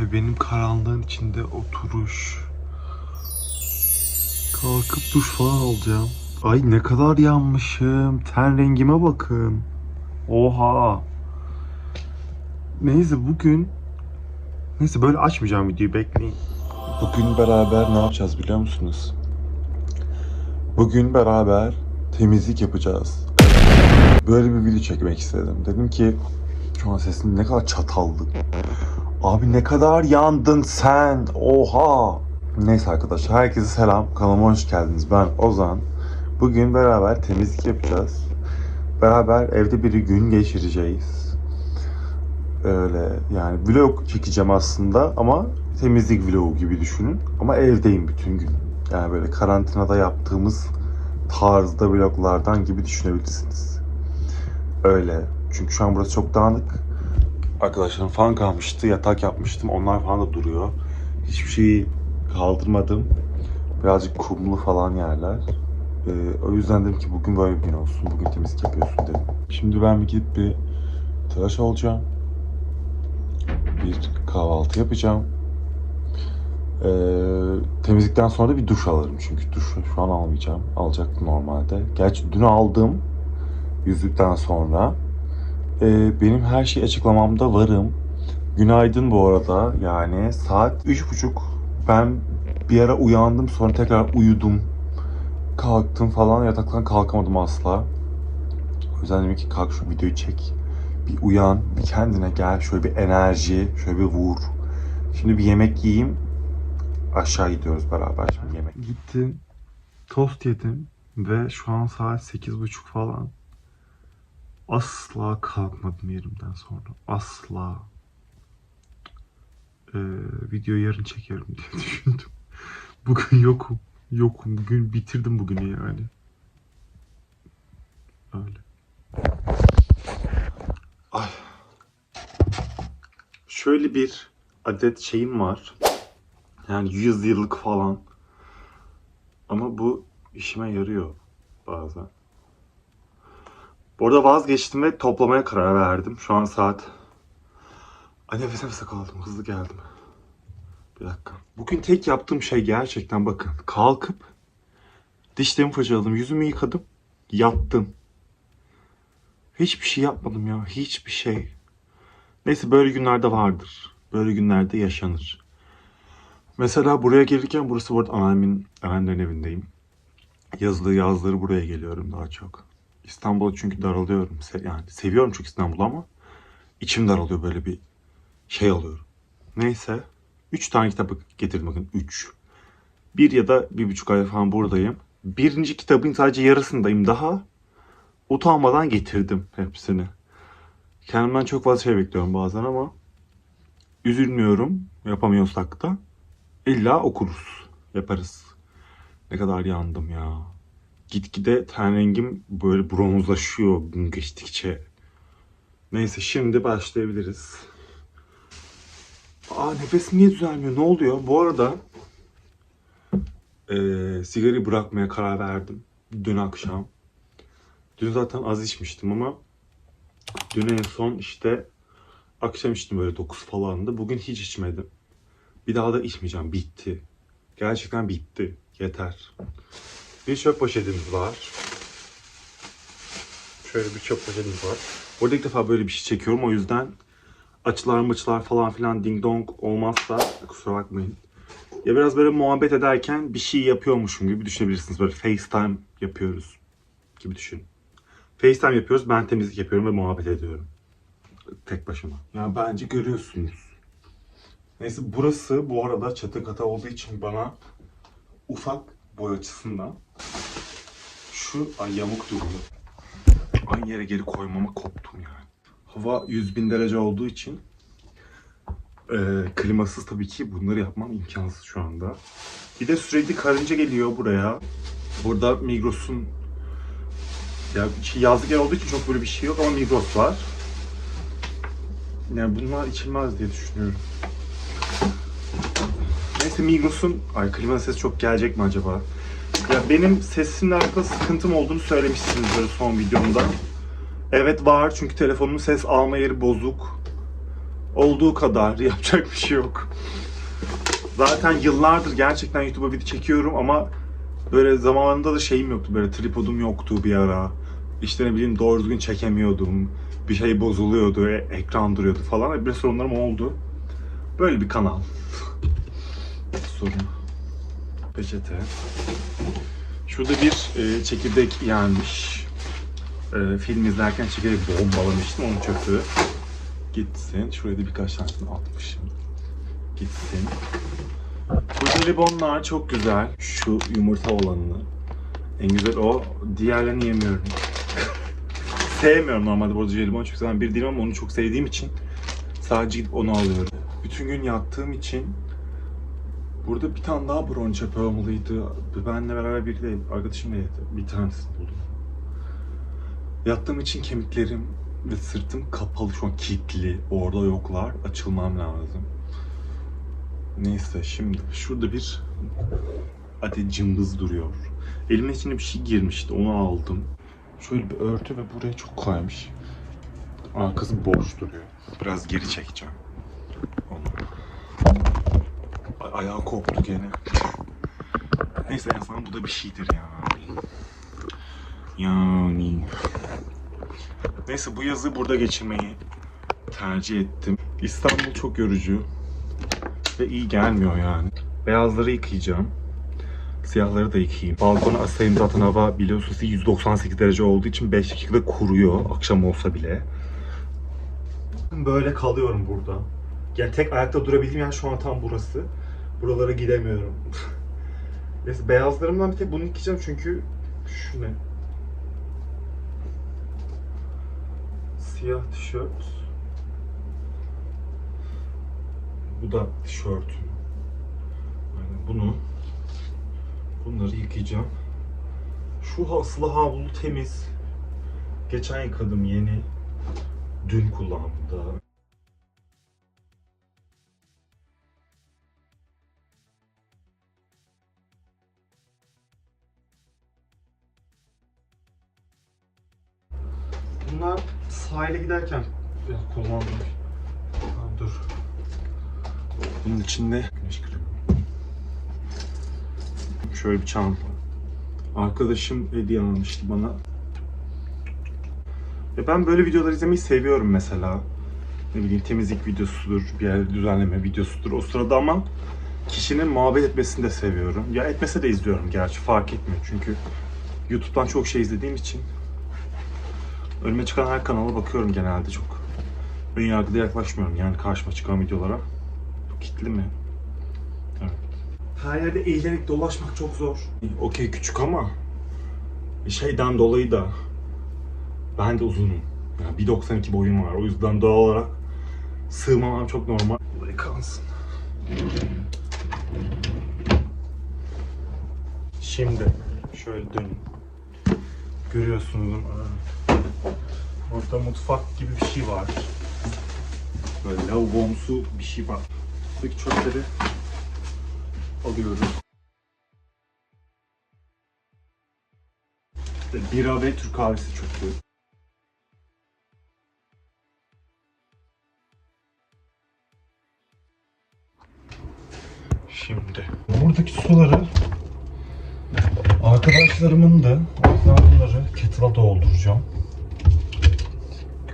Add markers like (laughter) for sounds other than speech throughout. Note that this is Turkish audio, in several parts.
Ay benim karanlığın içinde oturuş. Kalkıp duş falan alacağım. Ay ne kadar yanmışım. Ten rengime bakın. Oha. Neyse bugün Neyse böyle açmayacağım videoyu bekleyin. Bugün beraber ne yapacağız biliyor musunuz? Bugün beraber temizlik yapacağız. Böyle bir video çekmek istedim. Dedim ki şu an sesim ne kadar çatallı. Abi ne kadar yandın sen. Oha. Neyse arkadaşlar herkese selam. Kanalıma hoş geldiniz. Ben Ozan. Bugün beraber temizlik yapacağız. Beraber evde bir gün geçireceğiz. Öyle yani vlog çekeceğim aslında ama temizlik vlogu gibi düşünün. Ama evdeyim bütün gün. Yani böyle karantinada yaptığımız tarzda vloglardan gibi düşünebilirsiniz. Öyle. Çünkü şu an burası çok dağınık. Arkadaşlarım falan kalmıştı. Yatak yapmıştım. Onlar falan da duruyor. Hiçbir şeyi kaldırmadım. Birazcık kumlu falan yerler. Ee, o yüzden dedim ki bugün böyle bir gün olsun. Bugün temizlik yapıyorsun dedim. Şimdi ben bir gidip bir tıraş olacağım. Bir kahvaltı yapacağım. Ee, temizlikten sonra da bir duş alırım çünkü duşu şu an almayacağım. Alacaktım normalde. Gerçi dün aldım yüzükten sonra. Ee, benim her şeyi açıklamamda varım. Günaydın bu arada. Yani saat üç buçuk. Ben bir ara uyandım sonra tekrar uyudum. Kalktım falan yataktan kalkamadım asla. O yüzden dedim ki kalk şu videoyu çek. Bir uyan, bir kendine gel. Şöyle bir enerji, şöyle bir vur. Şimdi bir yemek yiyeyim. Aşağı gidiyoruz beraber şimdi yemek. Gittim. Tost yedim. Ve şu an saat sekiz buçuk falan. Asla kalkmadım yerimden sonra. Asla. Ee, videoyu yarın çekerim diye (laughs) düşündüm. Bugün yokum. Yokum. Bugün bitirdim bugünü yani. Öyle. Ay. Şöyle bir adet şeyim var. Yani 100 yıllık falan. Ama bu işime yarıyor bazen. Bu arada vazgeçtim ve toplamaya karar verdim. Şu an saat... Ay nefes nefese kaldım. Hızlı geldim. Bir dakika. Bugün tek yaptığım şey gerçekten bakın. Kalkıp dişlerimi fırçaladım. Yüzümü yıkadım. Yattım. Hiçbir şey yapmadım ya. Hiçbir şey. Neyse böyle günlerde vardır. Böyle günlerde yaşanır. Mesela buraya gelirken burası bu arada anneannemin evindeyim. Yazılı yazları buraya geliyorum daha çok. İstanbul'a çünkü daralıyorum. Yani seviyorum çünkü İstanbul'u ama içim daralıyor böyle bir şey alıyorum. Neyse. Üç tane kitap getirdim bakın. Üç. Bir ya da bir buçuk ay falan buradayım. Birinci kitabın sadece yarısındayım daha. Utanmadan getirdim hepsini. Kendimden çok fazla şey bekliyorum bazen ama üzülmüyorum. Yapamıyorsak da illa okuruz. Yaparız. Ne kadar yandım ya. Gitgide ten rengim böyle bronzlaşıyor gün geçtikçe. Neyse şimdi başlayabiliriz. Aa nefesim niye düzelmiyor? Ne oluyor? Bu arada eee sigarayı bırakmaya karar verdim. Dün akşam. Dün zaten az içmiştim ama dün en son işte akşam içtim böyle 9 falandı. Bugün hiç içmedim. Bir daha da içmeyeceğim. Bitti. Gerçekten bitti. Yeter. Bir çöp poşetimiz var. Şöyle bir çöp poşetimiz var. Burada ilk defa böyle bir şey çekiyorum. O yüzden açılar mıçlar falan filan ding dong olmazsa kusura bakmayın. Ya biraz böyle muhabbet ederken bir şey yapıyormuşum gibi düşünebilirsiniz. Böyle FaceTime yapıyoruz gibi düşünün. FaceTime yapıyoruz. Ben temizlik yapıyorum ve muhabbet ediyorum. Tek başıma. Ya bence görüyorsunuz. Neyse burası bu arada çatı kata olduğu için bana ufak boy açısından şu ay yamuk duruyor. Aynı yere geri koymama koptum yani. Hava 100 bin derece olduğu için e, klimasız tabii ki bunları yapmam imkansız şu anda. Bir de sürekli karınca geliyor buraya. Burada Migros'un ya şey, yazlık yer olduğu için çok böyle bir şey yok ama Migros var. Yani bunlar içilmez diye düşünüyorum. Neyse Migros'un... Ay klima sesi çok gelecek mi acaba? Ya benim sesimle alakalı sıkıntım olduğunu söylemişsinizdir son videomda. Evet var çünkü telefonumun ses alma yeri bozuk. Olduğu kadar (laughs) yapacak bir şey yok. Zaten yıllardır gerçekten YouTube'a video çekiyorum ama böyle zamanında da şeyim yoktu. Böyle tripodum yoktu bir ara. İşte ne bileyim doğru düzgün çekemiyordum. Bir şey bozuluyordu, e- ekran duruyordu falan. Bir sorunlarım oldu. Böyle bir kanal. (laughs) Sorun. Peçete. Şurada bir e, çekirdek yenmiş. E, film izlerken çekirdek bombalamıştım. Onun çöpü gitsin. Şuraya da birkaç tanesini atmışım. Gitsin. Bu jelibonlar çok güzel. Şu yumurta olanını. En güzel o. Diğerlerini yemiyorum. (laughs) Sevmiyorum normalde bu jelibon çok seven bir değilim ama onu çok sevdiğim için sadece gidip onu alıyorum. Bütün gün yattığım için burada bir tane daha brownie çöpü olmalıydı. Benle beraber biri değil, arkadaşım da. Bir tanesini buldum. Yattığım için kemiklerim ve sırtım kapalı şu an kilitli. Orada yoklar. Açılmam lazım. Neyse şimdi şurada bir adet cımbız duruyor. Elimin içine bir şey girmişti onu aldım. Şöyle bir örtü ve buraya çok kaymış. Arkası boş duruyor. Biraz geri çekeceğim. Onu. Ay- ayağı koptu gene. Neyse en azından bu da bir şeydir yani. Yani. Neyse bu yazı burada geçirmeyi tercih ettim. İstanbul çok yorucu ve iyi gelmiyor yani. Beyazları yıkayacağım. Siyahları da yıkayayım. Balkona asayım zaten hava biliyorsunuz 198 derece olduğu için 5 dakikada kuruyor akşam olsa bile. Böyle kalıyorum burada. Yani tek ayakta durabildiğim yer şu an tam burası. Buralara gidemiyorum. Neyse beyazlarımdan bir tek bunu yıkayacağım çünkü şu ne? Siyah tişört. Bu da tişörtüm. Yani bunu bunları yıkayacağım. Şu aslı havlu temiz. Geçen yıkadım yeni. Dün kullandım daha. Bunlar sahile giderken kullandım. Dur. Bunun içinde güneş kremi. Şöyle bir çanta. Arkadaşım hediye almıştı bana. Ya ben böyle videolar izlemeyi seviyorum mesela. Ne bileyim temizlik videosudur, bir yer düzenleme videosudur o sırada ama kişinin muhabbet etmesini de seviyorum. Ya etmese de izliyorum gerçi fark etmiyor çünkü YouTube'dan çok şey izlediğim için önüme çıkan her kanala bakıyorum genelde çok. Ön yargıda yaklaşmıyorum yani karşıma çıkan videolara. Bu kitli mi? Evet. Her yerde eğilerek dolaşmak çok zor. Okey küçük ama şeyden dolayı da ben de uzunum. Yani 1.92 boyum var. O yüzden doğal olarak sığmamam çok normal. Buraya kalsın. Şimdi şöyle dönün. Görüyorsunuz aa, Orada mutfak gibi bir şey var. Böyle lavabomsu bir şey var. Buradaki çöpleri alıyoruz. İşte bira ve Türk kahvesi çöpü. Şimdi buradaki suları arkadaşlarımın da o bunları kettle'a dolduracağım.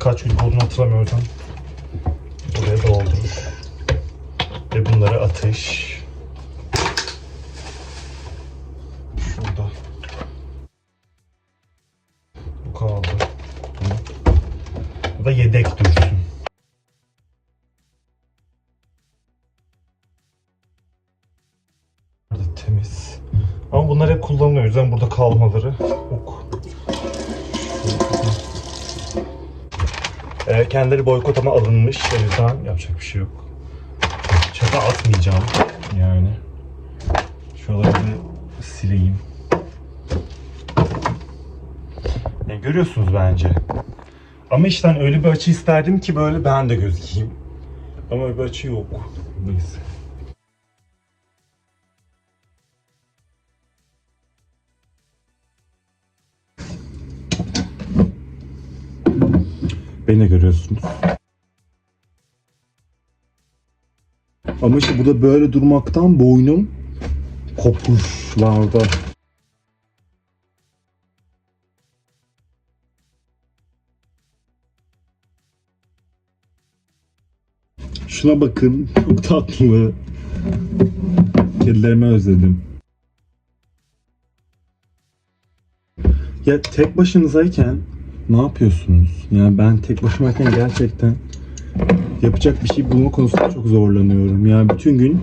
Kaç gün olduğunu hatırlamıyorum buraya doldurur. Ve bunları atış. Şurada. Bu kaldı. Bu da yedek dursun. Burada temiz. Ama bunlar hep kullanılıyor. O yüzden burada kalmaları ok. Ee, kendileri boykot ama alınmış. O yüzden yapacak bir şey yok. Çöpe atmayacağım yani. Şuraları bir sileyim. Yani görüyorsunuz bence. Ama işte öyle bir açı isterdim ki böyle ben de gözükeyim. Ama öyle bir açı yok. Neyse. Beni görüyorsunuz. Ama işte burada böyle durmaktan boynum kopuşlarda. Şuna bakın. Çok tatlı. Kedilerimi özledim. Ya tek başınızayken ne yapıyorsunuz? Yani ben tek başımayken gerçekten yapacak bir şey bulma konusunda çok zorlanıyorum. Yani bütün gün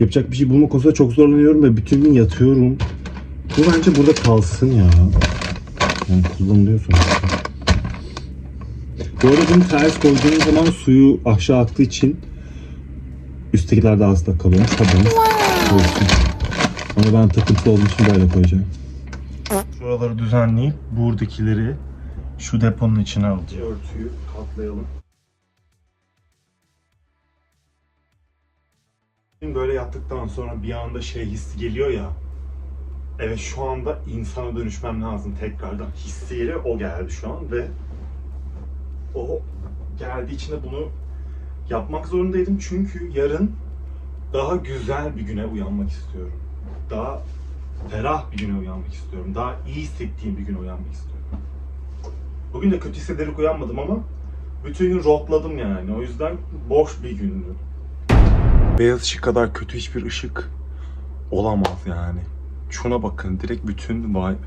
yapacak bir şey bulma konusunda çok zorlanıyorum ve bütün gün yatıyorum. Bu bence burada kalsın ya. Yani kullanılıyor. Bu arada bunu ters koyduğum zaman suyu aşağı aktığı için üsttekiler daha hızlı kalıyormuş. Haberiniz olsun. Ama ben takıntılı olduğum için böyle koyacağım. Şuraları düzenleyip buradakileri şu deponun içine alacağım. Örtüyü katlayalım. Böyle yattıktan sonra bir anda şey hissi geliyor ya. Evet şu anda insana dönüşmem lazım tekrardan. Hissi geliyor o geldi şu an ve o geldiği için de bunu yapmak zorundaydım çünkü yarın daha güzel bir güne uyanmak istiyorum. Daha ferah bir güne uyanmak istiyorum. Daha iyi hissettiğim bir güne uyanmak istiyorum. Bugün de kötü hissederek uyanmadım ama bütün gün rotladım yani. O yüzden boş bir gündü. Beyaz ışık kadar kötü hiçbir ışık olamaz yani. Şuna bakın direkt bütün vibe,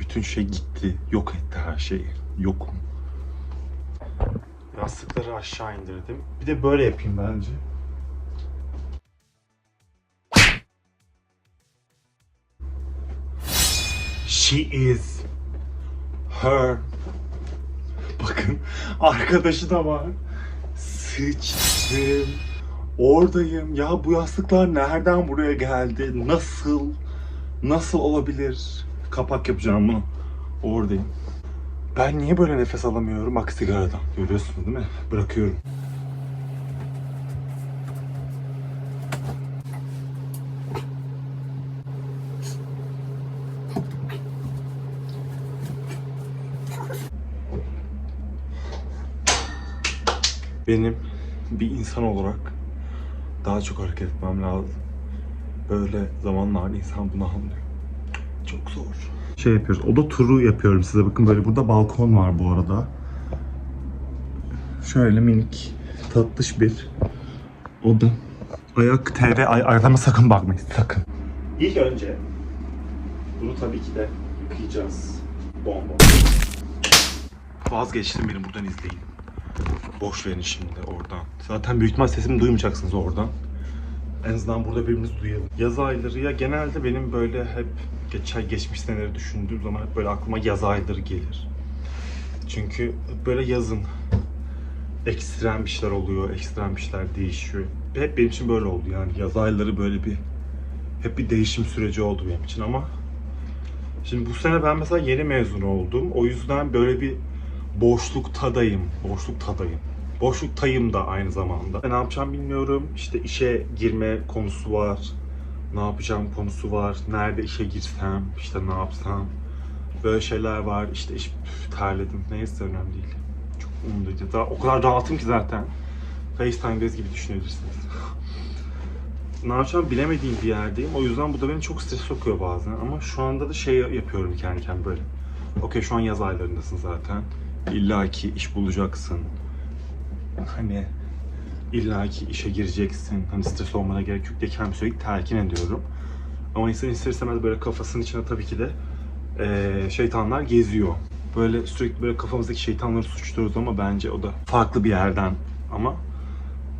bütün şey gitti. Yok etti her şeyi. Yokum. Yastıkları aşağı indirdim. Bir de böyle yapayım bence. She is her. (laughs) Bakın arkadaşı da var. Sıçtım. Oradayım. Ya bu yastıklar nereden buraya geldi? Nasıl? Nasıl olabilir? Kapak yapacağım bunu. Oradayım. Ben niye böyle nefes alamıyorum? Bak sigaradan. Görüyorsunuz değil mi? Bırakıyorum. Benim bir insan olarak daha çok hareket etmem lazım. Böyle zamanlarda insan bunu anlıyor. Çok zor. Şey yapıyoruz. Oda turu yapıyorum size. Bakın böyle burada balkon var bu arada. Şöyle minik tatlış bir oda. Ayak TV ay ayarlama sakın bakmayın sakın. İlk önce bunu tabii ki de yıkayacağız. Bomba. Vazgeçtim beni buradan izleyin. Boş verin şimdi oradan. Zaten büyük ihtimal sesimi duymayacaksınız oradan. En azından burada birbirimizi duyalım. Yaz ayları ya genelde benim böyle hep geçen geçmiş seneleri düşündüğüm zaman hep böyle aklıma yaz ayları gelir. Çünkü böyle yazın ekstrem bir şeyler oluyor, ekstrem bir şeyler değişiyor. Hep benim için böyle oldu yani yaz ayları böyle bir hep bir değişim süreci oldu benim için ama şimdi bu sene ben mesela yeni mezun oldum. O yüzden böyle bir boşluk tadayım. Boşluk tadayım. Boşluk tayım da aynı zamanda. Ne yapacağım bilmiyorum. İşte işe girme konusu var. Ne yapacağım konusu var. Nerede işe girsem, işte ne yapsam. Böyle şeyler var. İşte iş terledim. Neyse önemli değil. Çok umurumda. Daha o kadar rahatım ki zaten. FaceTime'deyiz gibi düşünebilirsiniz. ne yapacağım bilemediğim bir yerdeyim. O yüzden bu da beni çok stres sokuyor bazen. Ama şu anda da şey yapıyorum kendi kendime böyle. Okey şu an yaz aylarındasın zaten. İlla ki iş bulacaksın. Hani illa ki işe gireceksin. Hani stres olmana gerek yok diye kendimi sürekli telkin ediyorum. Ama insan ister istemez böyle kafasının içine tabii ki de eee, şeytanlar geziyor. Böyle sürekli böyle kafamızdaki şeytanları suçluyoruz ama bence o da farklı bir yerden. Ama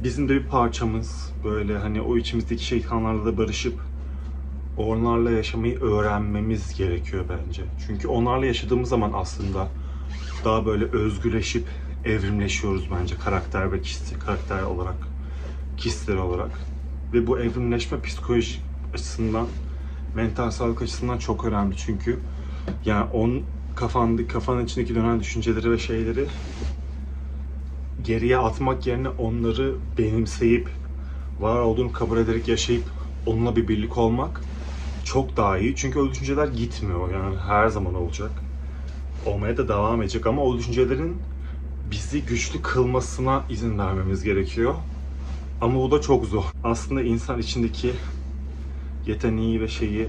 bizim de bir parçamız böyle hani o içimizdeki şeytanlarla da barışıp onlarla yaşamayı öğrenmemiz gerekiyor bence. Çünkü onlarla yaşadığımız zaman aslında daha böyle özgürleşip evrimleşiyoruz bence karakter ve kişi karakter olarak, kişiler olarak. Ve bu evrimleşme psikoloji açısından, mental sağlık açısından çok önemli çünkü yani on kafanda kafanın içindeki dönen düşünceleri ve şeyleri geriye atmak yerine onları benimseyip var olduğunu kabul ederek yaşayıp onunla bir birlik olmak çok daha iyi. Çünkü o düşünceler gitmiyor yani her zaman olacak. Olmaya da devam edecek ama o düşüncelerin bizi güçlü kılmasına izin vermemiz gerekiyor. Ama bu da çok zor. Aslında insan içindeki yeteneği ve şeyi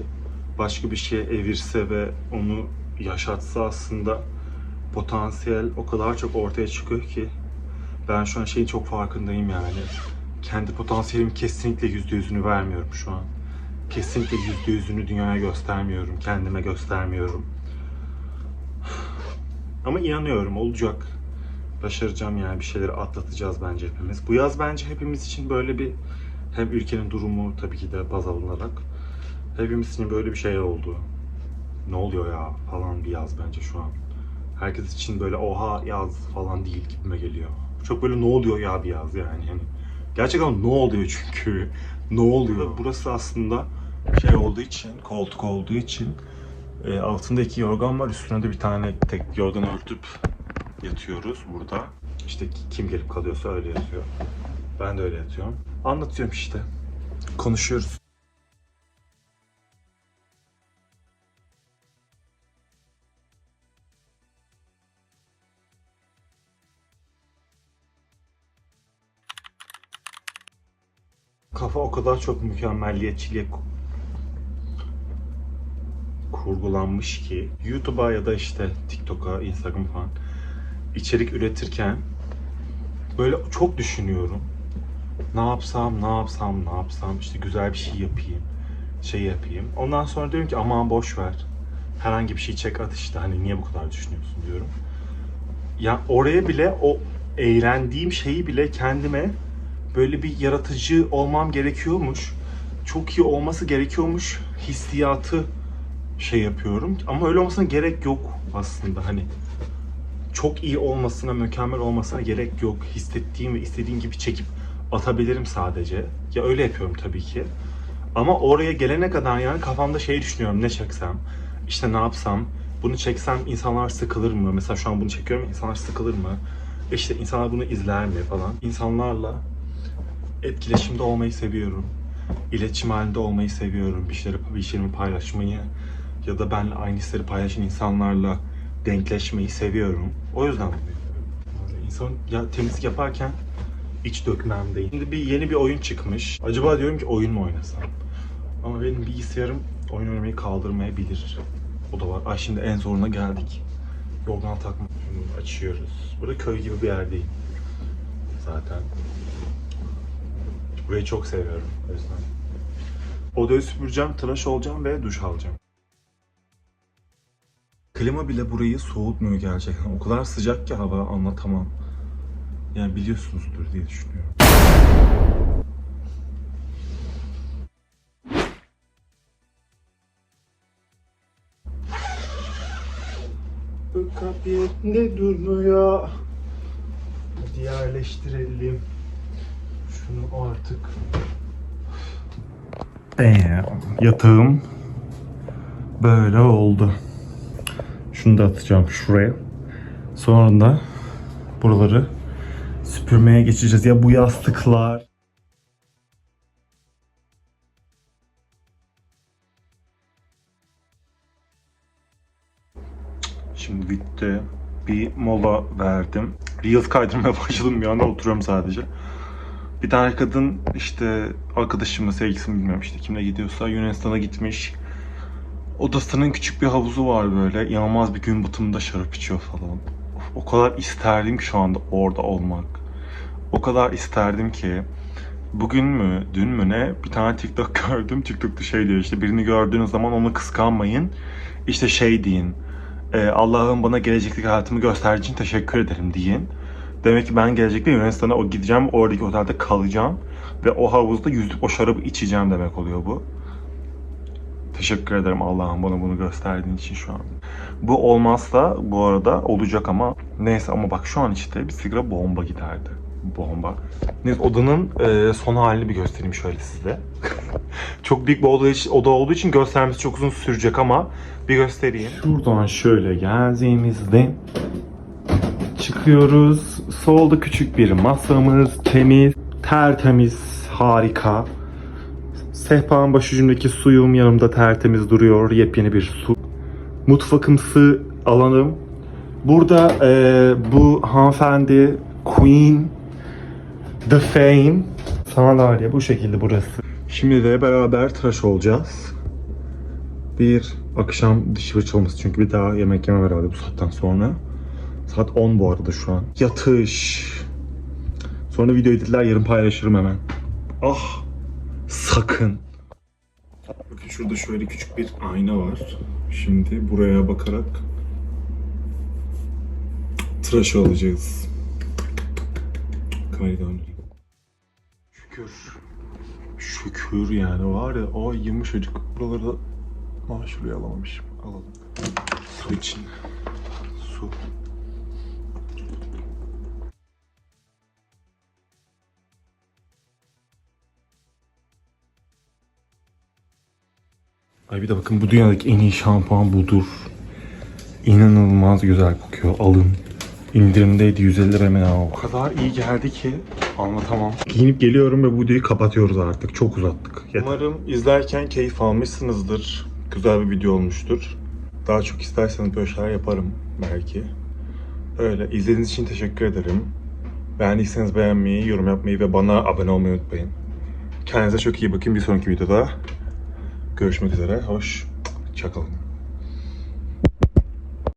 başka bir şeye evirse ve onu yaşatsa aslında potansiyel o kadar çok ortaya çıkıyor ki ben şu an şeyin çok farkındayım yani. Kendi potansiyelimin kesinlikle yüzde yüzünü vermiyorum şu an. Kesinlikle yüzde yüzünü dünyaya göstermiyorum, kendime göstermiyorum. Ama inanıyorum olacak. Başaracağım yani bir şeyleri atlatacağız bence hepimiz. Bu yaz bence hepimiz için böyle bir hem ülkenin durumu tabii ki de baz alınarak hepimiz için böyle bir şey oldu. Ne oluyor ya falan bir yaz bence şu an. Herkes için böyle oha yaz falan değil gibime geliyor. Çok böyle ne oluyor ya bir yaz yani. yani gerçekten ne oluyor çünkü. (laughs) Ne oluyor? Burası aslında şey olduğu için, koltuk olduğu için e, altında iki yorgan var. Üstüne de bir tane tek yorgan örtüp yatıyoruz burada. İşte kim gelip kalıyorsa öyle yatıyor. Ben de öyle yatıyorum. Anlatıyorum işte. Konuşuyoruz. Kafa o kadar çok mükemmelliyetçiliğe kurgulanmış ki YouTube'a ya da işte TikTok'a, Instagram falan içerik üretirken böyle çok düşünüyorum. Ne yapsam, ne yapsam, ne yapsam, işte güzel bir şey yapayım, şey yapayım. Ondan sonra diyorum ki aman boş ver. Herhangi bir şey çek at işte hani niye bu kadar düşünüyorsun diyorum. Ya oraya bile o eğlendiğim şeyi bile kendime böyle bir yaratıcı olmam gerekiyormuş. Çok iyi olması gerekiyormuş hissiyatı şey yapıyorum. Ama öyle olmasına gerek yok aslında hani. Çok iyi olmasına, mükemmel olmasına gerek yok. Hissettiğim ve istediğim gibi çekip atabilirim sadece. Ya öyle yapıyorum tabii ki. Ama oraya gelene kadar yani kafamda şey düşünüyorum ne çeksem, işte ne yapsam, bunu çeksem insanlar sıkılır mı? Mesela şu an bunu çekiyorum insanlar sıkılır mı? İşte insanlar bunu izler mi falan. İnsanlarla etkileşimde olmayı seviyorum. İletişim halinde olmayı seviyorum. Bir şeyleri, bir şeylerimi paylaşmayı ya da benle aynı hisleri paylaşan insanlarla denkleşmeyi seviyorum. O yüzden. İnsan ya temizlik yaparken iç dökmem değil. Şimdi bir yeni bir oyun çıkmış. Acaba diyorum ki oyun mu oynasam? Ama benim bilgisayarım oyun oynamayı kaldırmayabilir. O da var. Ay şimdi en zoruna geldik. Yorgan takma. Şunu açıyoruz. Burada köy gibi bir yerdeyim. Zaten. Burayı çok seviyorum. O yüzden. Odayı süpüreceğim, tıraş olacağım ve duş alacağım. Klima bile burayı soğutmuyor gerçekten. O kadar sıcak ki hava anlatamam. Yani biliyorsunuzdur diye düşünüyorum. Kap yerinde durmuyor. Hadi yerleştirelim. Şunu artık. Damn. Yatağım böyle oldu. Şunu da atacağım şuraya. Sonra da buraları süpürmeye geçeceğiz. Ya bu yastıklar. Şimdi bitti. Bir mola verdim. Reels kaydırmaya (laughs) başladım bir anda oturuyorum sadece. Bir tane kadın işte arkadaşımla sevgilisi mi bilmiyorum işte kimle gidiyorsa Yunanistan'a gitmiş. Odasının küçük bir havuzu var böyle. İnanılmaz bir gün batımında şarap içiyor falan. O kadar isterdim ki şu anda orada olmak. O kadar isterdim ki bugün mü, dün mü ne bir tane TikTok (laughs) gördüm. TikTok'ta şey diyor işte birini gördüğünüz zaman onu kıskanmayın. İşte şey deyin. e, Allah'ın bana gelecekteki hayatımı gösterdiği için teşekkür ederim deyin. Demek ki ben gelecekte Yunanistan'a o gideceğim, oradaki otelde kalacağım ve o havuzda yüzüp o şarabı içeceğim demek oluyor bu. Teşekkür ederim Allah'ım bana bunu gösterdiğin için şu an. Bu olmazsa bu arada olacak ama neyse ama bak şu an işte bir sigara bomba giderdi. Bomba. Neyse odanın e, son halini bir göstereyim şöyle size. (laughs) çok büyük bir oda, oda olduğu için göstermesi çok uzun sürecek ama bir göstereyim. Şuradan şöyle geldiğimizde çıkıyoruz. Solda küçük bir masamız, temiz, tertemiz, harika. Sehpanın başucundaki suyum yanımda tertemiz duruyor. Yepyeni bir su. Mutfakımsı alanım. Burada e, bu hanımefendi Queen The Fame Kanarya bu şekilde burası. Şimdi de beraber tıraş olacağız. Bir akşam diş fırçalaması çünkü bir daha yemek yemem herhalde bu saatten sonra. Saat 10 bu arada şu an. Yatış. Sonra video editler yarın paylaşırım hemen. Ah sakın. Bakın şurada şöyle küçük bir ayna var. Şimdi buraya bakarak tıraş olacağız. Kamerayı döndüreyim. Şükür. Şükür yani var ya o yumuşacık. Buraları da Aa, şuraya alamamışım. Alalım. Su için. Su. Ay bir de bakın bu dünyadaki en iyi şampuan budur. İnanılmaz güzel kokuyor. Alın. İndirimdeydi 150 lira ne? O kadar iyi geldi ki anlatamam. Giyinip geliyorum ve bu videoyu kapatıyoruz artık. Çok uzattık. Umarım izlerken keyif almışsınızdır. Güzel bir video olmuştur. Daha çok isterseniz böyle şeyler yaparım belki. Öyle. İzlediğiniz için teşekkür ederim. Beğendiyseniz beğenmeyi, yorum yapmayı ve bana abone olmayı unutmayın. Kendinize çok iyi bakın. Bir sonraki videoda görüşmek üzere. Hoş. Çakalın.